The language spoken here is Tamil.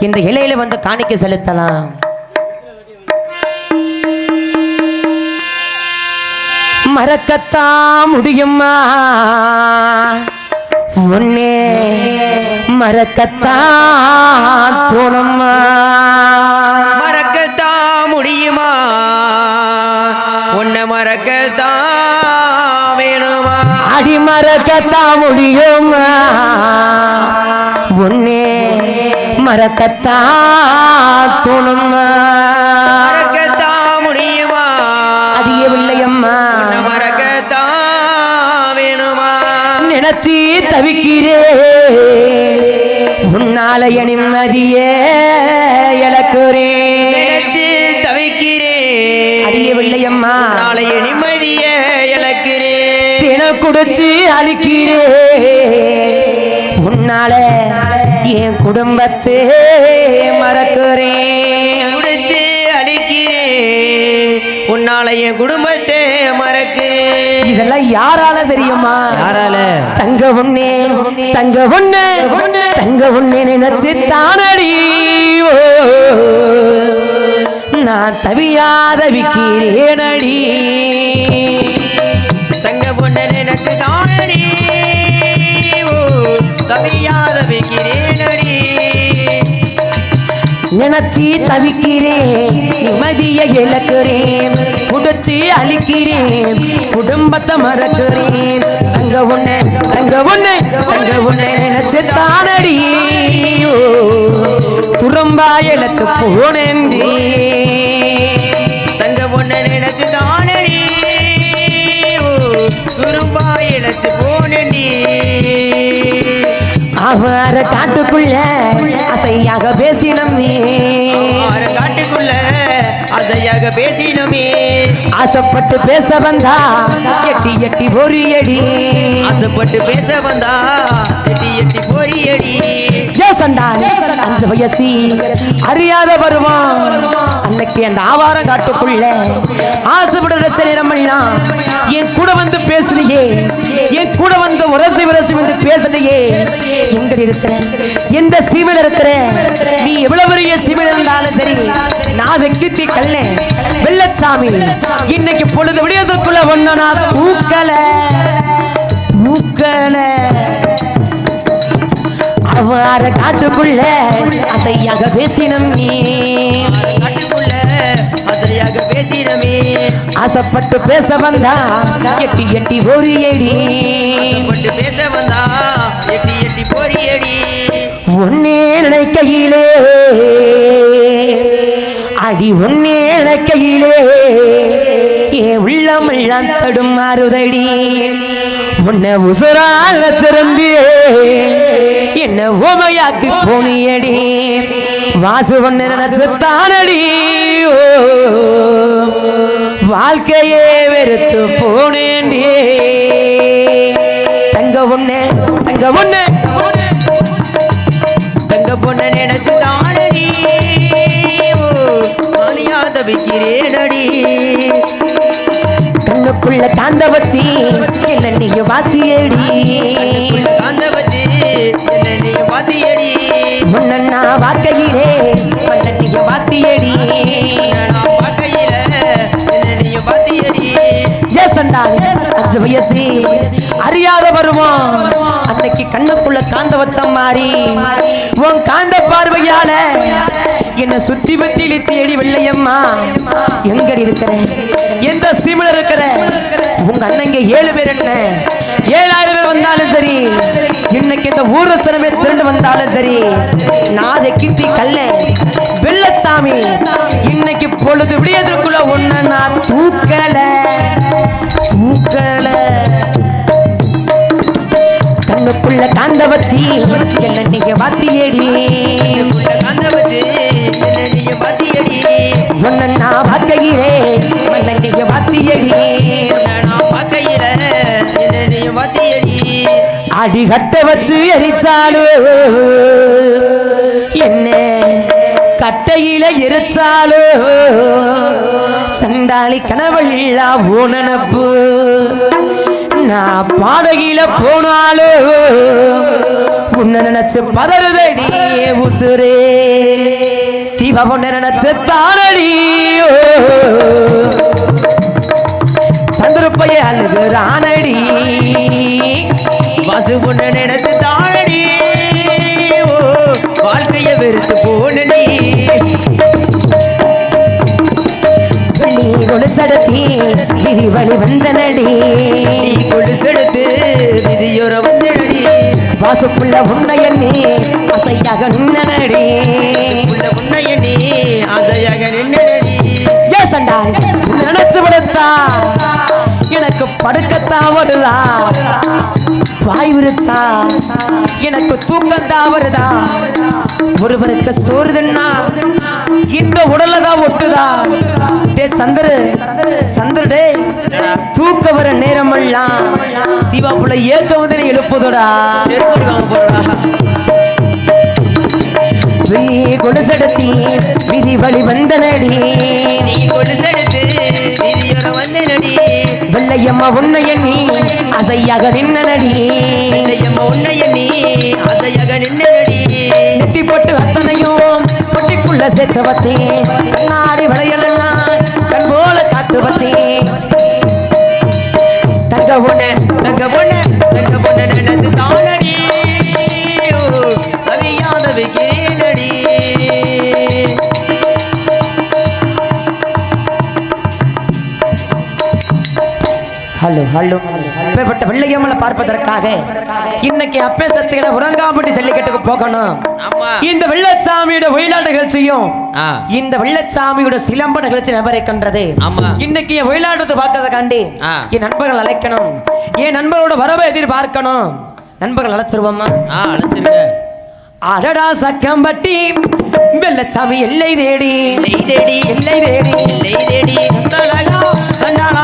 இந்த இலையில வந்து காணிக்க செலுத்தலாம். மறக்கத்தான் முடியுமா? ஒன்னே மறக்கத்தான் தோணுமா? மறக்கத்தான் முடியுமா? உன்னை மறக்கத்தான் வேணுமா? அடி மறக்கத்தான் முடியுமா? மறக்கத்தான் தோணுமா மறக்கத்தான் முடியுமா? அறியவில்லையம்மா. உன்னை மறக்கத்தான் வேணுமா? நினைச்சி தவிக்கிறே. உன்னால நிம்மதியே இழக்கிறேன் நினைச்சு தவிக்கிறேன் அறியவில்லையம்மா. நாளைய நிம்மதிய இழக்கிறேன் தின குடிச்சு அழிக்கிறே. உன்னால என் குடும்பத்தை மறக்கிறேன் முடிச்சு அழிக்கிறேன் உன்னால என் குடும்பத்தை மறக்கிறேன் இதெல்லாம் யாரால தெரியுமா? யாரால? தங்க ஒண்ணே தங்க ஒண்ணு தங்க ஒண்ணே நினைச்சு தானடி. ஓ, நான் தவியாத விக்கிறேனடி. நினைச்சி தவிக்கிறேன் நிம்மதியை இழக்கிறேன் குடிச்சு அழிக்கிறேன் குடும்பத்தை மறக்கிறேன். அங்க உன்னை அங்க உன்னை அங்க உன்னை நினைச்சு தானடி ஓ, துரும்பா இழைச்சு போனேன்டி தங்க பொண்ணு நினைச்சு தானடி துரும்பா இழைச்சு போனடி அவர காட்டுக்குள்ள அசையாக பேசினமே பேசினோமே. ஆசைப்பட்டு பேச வந்தா எட்டி எட்டி எடி ஆசைப்பட்டு பேச வந்தா எட்டி எட்டி பொரியடி ஏசண்டா அஞ்சு வயசி. அறியாத வருவான். அன்னைக்கு அந்த ஆவாரம் காட்டுக்குள்ள ஆசைப்படுற சரீரமெல்லாம் என் கூட வந்து பேசுறியே என் கூட வந்து உரசி உரசி வந்து பேசுறியே எங்க இருக்கிற? எந்த சீமையில இருக்கிற? நீ எவ்வளவு பெரிய சீமையில இருந்தாலும் சரி நான் வெக்கித்தி கல்ல வெள்ளச்சாமி இன்னைக்கு பொழுது விடியதற்குள்ள ஒன்ன நான் தூக்கல தூக்கல அவ்வாற காட்டுக்குள்ள அசையாக பேசினம் நீ. அசையாக பேசினோமே ஆசைப்பட்டு பேச வந்தா எட்டி எட்டி ஒரு எடி பேச வந்தா எட்டி எட்டி பொரியடி ஒன்னே நினைக்கையிலே அடி ஒன்னே கையிலே ஏ உள்ளமெல்லாம் தடுமாறுதடி உன்னை உசுரால திரும்பி என்ன ஓமையாக்கு போனியடி. வாசு ஒன்னு நினைச்சுத்தானடி வாழ்க்கையே வெறுத்து போனேண்டி தங்க ஒண்ணு தங்க ஒண்ணு தங்க பொண்ணு நினைச்சு தவிக்கிறேனடி கண்ணுக்குள்ள காந்த வச்சு என்ன நீங்க வாத்தியடி. காந்த வச்சு என்ன நீ பாத்தியடி உன்ன வாக்கையிலே மண்ண நீங்க வாத்தியடி. வாக்கையில பார்க்கையில என்ன நீ பாத்தியடி ஏசண்டா அஞ்சு வயசு. அறியாத வருவான் அன்னைக்கு கண்ணுக்குள்ள காந்த வச்ச மாறி உன் காந்த பார்வையால என்ன சுத்தி பத்தி தேடி வெள்ளையம்மா. எங்க இருக்கிற? எந்த சீமில இருக்கிற? உங்க அண்ணங்க ஏழு பேர் என்ன? ஏழாயிரம் பேர் வந்தாலும் சரி இன்னைக்கு இந்த ஊரசனமே திரண்டு வந்தாலும் சரி நாதை கித்தி கல்ல. வெள்ளச்சாமி இன்னைக்கு பொழுது விடியதற்குள்ள ஒண்ணு நான் தூக்கல. கண்ணுக்குள்ள காந்த வச்சு என்ன நீங்க வாத்தியடி. காந்த வச்சு என்ன நீ பாத்தியடி உன்ன நான் வாக்கையிலே நீங்க வாத்தியடி. நான் பார்க்கையில என்ன நீ பாத்தியடி அடி கட்ட வச்சு எரிச்சாலு. என்ன கட்டையில எரிச்சாலு. சண்டாளி கனவள்ளா ஊனனப்பு. நான் பாடகில போனாலும் உன்னை நினைச்சு பதறுதடி உசுரே. தீபா பொண்ணை நினைச்சு தானடி சந்திரப்பைய ராணடி பசு புன்ன நினைச்சு தாழடி ஓ. வாழ்க்கைய வெறுத்து போனடி நீ. கொலுசடத்தி விதி வந்தனடி. உள்ள உன்னையண்ணி அசையாக உள்ள உன்னைய நீ நின்னடி ஏ நினைச்சு விடுத்தா. எனக்கு படுக்கத்தான் வருதா? வாய் விரிச்சா? எனக்கு தூக்கத்தான் வருதா? ஒருவருக்கு சோறு தின்னா இந்த உடல்ல தான் ஒட்டுதா? டே சந்திரு சந்திரு டே தூக்க வர நேரமெல்லாம் தீபாப்புல ஏக்க வந்து நீ எழுப்புதோடா. செருப்படி வாங்க போறடா விழி கொலுசடத்தி விதி வழி வந்தனடி. நீ கொலுசெடுத்து விதியோர வந்தடி வெள்ளையம்மா உன்னை எண்ணி அசையாக நின்னனடி. இல்லையம்மா உன்னைய நீ ஆசையாக நின்னடி நெத்தி போட்டு அத்தனையும் பொட்டிக்குள்ள சேர்த்து வச்சேன். அப்பேற்பட்ட வெள்ளையம்மலை பார்ப்பதற்காக இன்னைக்கு அப்பே சத்துக்கிட உறங்காம்பட்டி ஜல்லிக்கட்டுக்கு போகணும். ஆமா. இந்த வெள்ளச்சாமியோட ஒயிலாட்ட நிகழ்ச்சியும் ஆ. இந்த வெள்ளச்சாமியோட சிலம்ப நிகழ்ச்சி நபரைக்கின்றது ஆமா. இன்னைக்கு என் ஒயிலாட்டத்தை பார்க்கறதுக்காண்டி. என் நண்பர்கள் அழைக்கணும். என் நண்பர்களோட வரவை எதிர்பார்க்கணும். நண்பர்கள் அழைச்சிருவோமா? ஆ அழைச்சிருங்க. அடடா சக்கம்பட்டி வெள்ளச்சாமி எல்லை தேடி. இல்லை தேடி எல்லை தேடி இல்லை தேடி. சண்டாளா